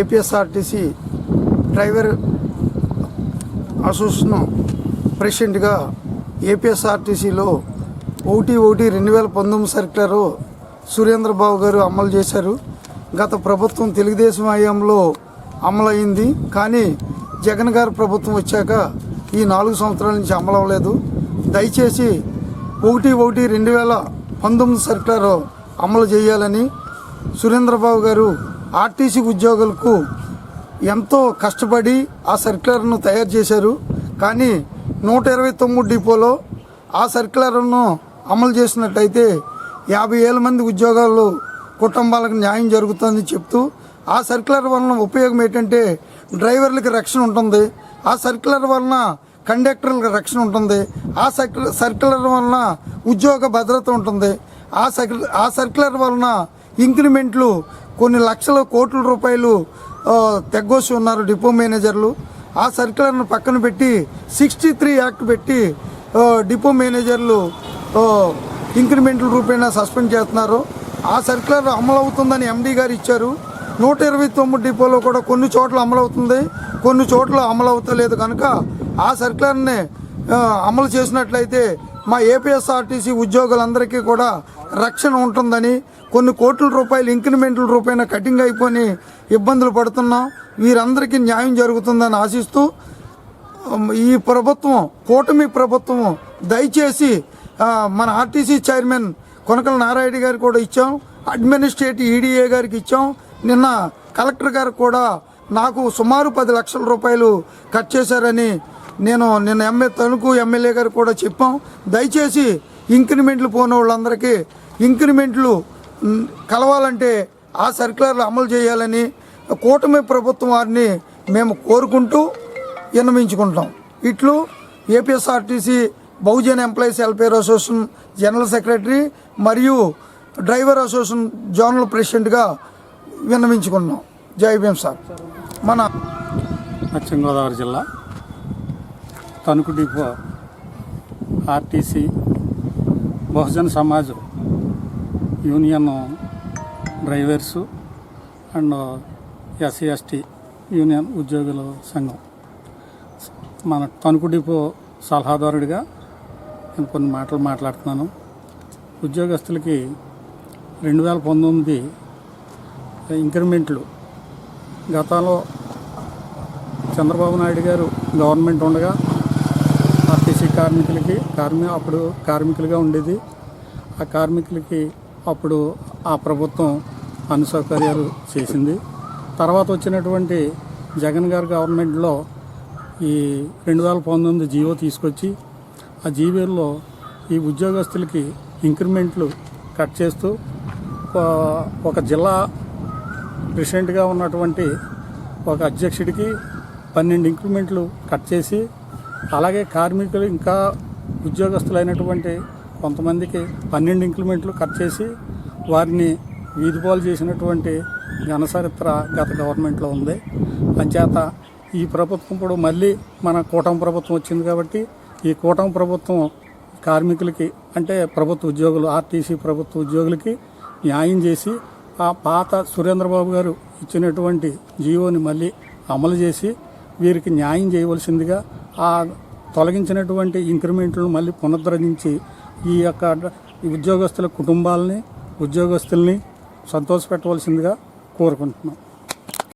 APSRTC driver association ప్రెసిడెంట్గా ఏపీఎస్ఆర్టీసీలో ఒకటి ఒకటి రెండు వేల పంతొమ్మిది సర్క్యులరు సురేంద్రబాబు గారు అమలు చేశారు. గత ప్రభుత్వం తెలుగుదేశం హయాంలో అమలైంది. కానీ జగన్ గారు ప్రభుత్వం వచ్చాక ఈ నాలుగు సంవత్సరాల నుంచి అమలు అవ్వలేదు. దయచేసి ఒకటి ఒకటి రెండు వేల పంతొమ్మిది సర్క్యులర్ అమలు చేయాలని సురేంద్రబాబు గారు ఆర్టీసీ ఉద్యోగులకు ఎంతో కష్టపడి ఆ సర్క్యులర్ను తయారు చేశారు. కానీ నూట ఇరవై తొమ్మిది డిపోలో ఆ సర్క్యులర్ను అమలు చేసినట్టయితే యాభై వేల మంది ఉద్యోగాలు కుటుంబాలకు న్యాయం జరుగుతుందని చెప్తూ ఆ సర్క్యులర్ వలన ఉపయోగం ఏంటంటే డ్రైవర్లకి రక్షణ ఉంటుంది. ఆ సర్క్యులర్ వలన కండక్టర్లకు రక్షణ ఉంటుంది. ఆ సర్క్యులర్ సర్క్యులర్ వలన ఉద్యోగ భద్రత ఉంటుంది. ఆ సర్క్యులర్ ఆ సర్క్యులర్ వలన ఇంక్రిమెంట్లు కొన్ని లక్షల కోట్ల రూపాయలు ఆ, తెగ్గోసి ఉన్నారు డిపో మేనేజర్లు. ఆ సర్క్యులర్ను పక్కన పెట్టి సిక్స్టీ త్రీ యాక్ట్ పెట్టి డిపో మేనేజర్లు ఇంక్రిమెంట్ల రూపేణా సస్పెండ్ చేస్తున్నారు. ఆ సర్క్యులర్ అమలవుతుందని ఎండీ గారు ఇచ్చారు. నూట ఇరవై తొమ్మిది డిపోలో కూడా కొన్ని చోట్ల అమలవుతుంది. కొన్ని చోట్ల అమలు అవుతలేదు కనుక ఆ సర్క్యులర్ని అమలు చేసినట్లయితే మా ఏపీఎస్ఆర్టీసీ ఉద్యోగులందరికీ కూడా రక్షణ ఉంటుందని కొన్ని కోట్ల రూపాయలు ఇంక్రిమెంట్ల రూపాయన కటింగ్ అయిపోయి ఇబ్బందులు పడుతున్నాం. వీరందరికీ న్యాయం జరుగుతుందని ఆశిస్తూ ఈ ప్రభుత్వం కూటమి ప్రభుత్వం దయచేసి మన ఆర్టీసీ చైర్మన్ కొనకల నారాయణ గారికి కూడా ఇచ్చాం. అడ్మినిస్ట్రేటివ్ ఈడీఏ గారికి ఇచ్చాం. నిన్న కలెక్టర్ గారికి కూడా నాకు సుమారు పది లక్షల రూపాయలు కట్ చేశారని నేను నిన్న ఎంఏ తణుకు ఎమ్మెల్యే గారు కూడా చెప్పాం. దయచేసి ఇంక్రిమెంట్లు పోని వాళ్ళందరికీ ఇంక్రిమెంట్లు కలవాలంటే ఆ సర్క్యులర్లు అమలు చేయాలని కూటమి ప్రభుత్వం వారిని మేము కోరుకుంటూ విన్నవించుకుంటాం ఇట్లు APSRTC Bahujan employees welfare association general secretary మరియు డ్రైవర్ అసోసియేషన్ జోనల్ ప్రెసిడెంట్గా విన్నవించుకున్నాం. జై భీమ్ సార్. మన పశ్చిమ గోదావరి జిల్లా Tanuku depot RTC Bahujana Samaj union drivers and SC ST union ఉద్యోగుల సంఘం. మన తణుకు డిపో సలహాదారుడిగా నేను కొన్ని మాటలు మాట్లాడుతున్నాను. ఉద్యోగస్తులకి రెండు వేల పంతొమ్మిది ఇంక్రిమెంట్లు. గతంలో చంద్రబాబు నాయుడు గారు గవర్నమెంట్ ఉండగా ఆర్టీసీ కార్మికులకి కార్మి అప్పుడు కార్మికులుగా ఉండేది. ఆ కార్మికులకి అప్పుడు ఆ ప్రభుత్వం అన్ని సౌకర్యాలు చేసింది. తర్వాత వచ్చినటువంటి జగన్ గారి గవర్నమెంట్లో ఈ రెండు వేల పంతొమ్మిది జీవో తీసుకొచ్చి ఆ జీవోల్లో ఈ ఉద్యోగస్తులకి ఇంక్రిమెంట్లు కట్ చేస్తూ ఒక- ఒక జిల్లా ప్రెసిడెంట్గా ఉన్నటువంటి ఒక అధ్యక్షుడికి పన్నెండు ఇంక్రిమెంట్లు కట్ చేసి అలాగే కార్మికులు ఇంకా ఉద్యోగస్తులైనటువంటి కొంతమందికి పన్నెండు ఇంక్రిమెంట్లు కట్ చేసి వారిని వీధిపాలు చేసినటువంటి ఘనచరిత్ర గత గవర్నమెంట్లో ఉంది. అంచేత ఈ ప్రభుత్వం ఇప్పుడు మళ్ళీ మన కూటమి ప్రభుత్వం వచ్చింది కాబట్టి ఈ కూటమి ప్రభుత్వం కార్మికులకి అంటే ప్రభుత్వ ఉద్యోగులు ఆర్టీసీ ప్రభుత్వ ఉద్యోగులకి న్యాయం చేసి ఆ పాత సురేంద్రబాబు గారు ఇచ్చినటువంటి జీవోని మళ్ళీ అమలు చేసి వీరికి న్యాయం చేయవలసిందిగా ఆ తొలగించినటువంటి ఇంక్రిమెంట్లను మళ్ళీ పునరుద్ధరించి ఈ యొక్క ఉద్యోగస్తుల కుటుంబాలని ఉద్యోగస్తుల్ని సంతోషపెట్టవలసిందిగా కోరుకుంటున్నాం.